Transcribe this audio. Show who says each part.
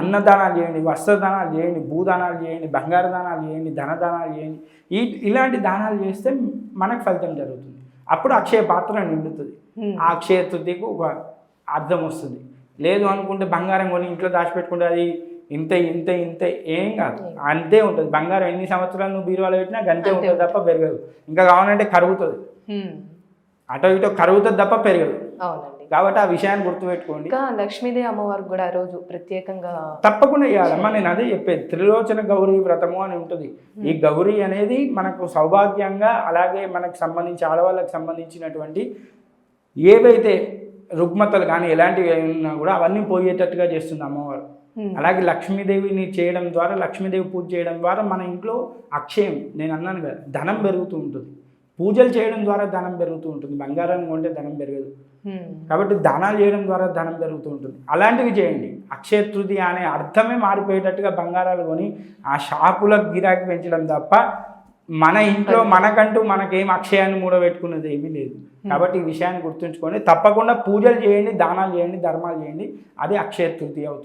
Speaker 1: అన్నదానాలు చేయండి వస్త్రదానాలు చేయండి భూదానాలు చేయండి బంగారు దానాలు చేయండి ధనదానాలు చేయండి. ఈ ఇలాంటి దానాలు చేస్తే మనకు ఫలితం జరుగుతుంది. అప్పుడు అక్షయ పాత్ర నిండుతుంది. ఆ అక్షయ తృతీయకు ఒక అర్థం వస్తుంది. లేదు అనుకుంటే బంగారం కొని ఇంట్లో దాచిపెట్టుకుంటే అది ఇంత ఇంత ఇంత ఏం కాదు. అంతే. ఉంటుంది. బంగారం ఎన్ని సంవత్సరాలు నువ్వు బీరువాలో పెట్టినా అంతే ఉంటుంది తప్ప పెరగదు. ఇంకా కావాలంటే కరుగుతుంది. అటో ఇటో కరుగుతుంది తప్ప పెరగదు.
Speaker 2: అవునండి.
Speaker 1: కాబట్టి ఆ విషయాన్ని గుర్తుపెట్టుకోండి.
Speaker 2: ఇంకా లక్ష్మీదేవి అమ్మవారికి కూడా ఆ రోజు ప్రత్యేకంగా
Speaker 1: తప్పకుండా చేయాలమ్మా నేను అదే చెప్పేది. త్రిలోచన గౌరీ వ్రతము అని ఉంటుంది. ఈ గౌరీ అనేది మనకు సౌభాగ్యంగా అలాగే మనకు సంబంధించి ఆడవాళ్ళకి సంబంధించినటువంటి ఏవైతే రుగ్మతలు కానీ ఎలాంటివి ఉన్నా కూడా అవన్నీ పోయేటట్టుగా చేస్తుంది అమ్మవారు. అలాగే లక్ష్మీదేవిని చేయడం ద్వారా లక్ష్మీదేవి పూజ చేయడం ద్వారా మన ఇంట్లో అక్షయం నేను అన్నాను కదా ధనం పెరుగుతూ ఉంటుంది. పూజలు చేయడం ద్వారా ధనం పెరుగుతూ ఉంటుంది. బంగారం కొంటే ధనం పెరగదు. కాబట్టి దానాలు చేయడం ద్వారా ధనం పెరుగుతూ ఉంటుంది. అలాంటివి చేయండి. అక్షయ తృతీయ అనే అర్థమే మారిపోయేటట్టుగా బంగారాలు కొని ఆ షాపులకు గిరాకీ పెంచడం తప్ప మన ఇంట్లో మనకంటూ మనకేం అక్షయాన్ని మూడబెట్టుకున్నది ఏమీ లేదు. కాబట్టి ఈ విషయాన్ని గుర్తుంచుకొని తప్పకుండా పూజలు చేయండి దానాలు చేయండి ధర్మాలు చేయండి. అది అక్షయ తృతీయ అవుతుంది.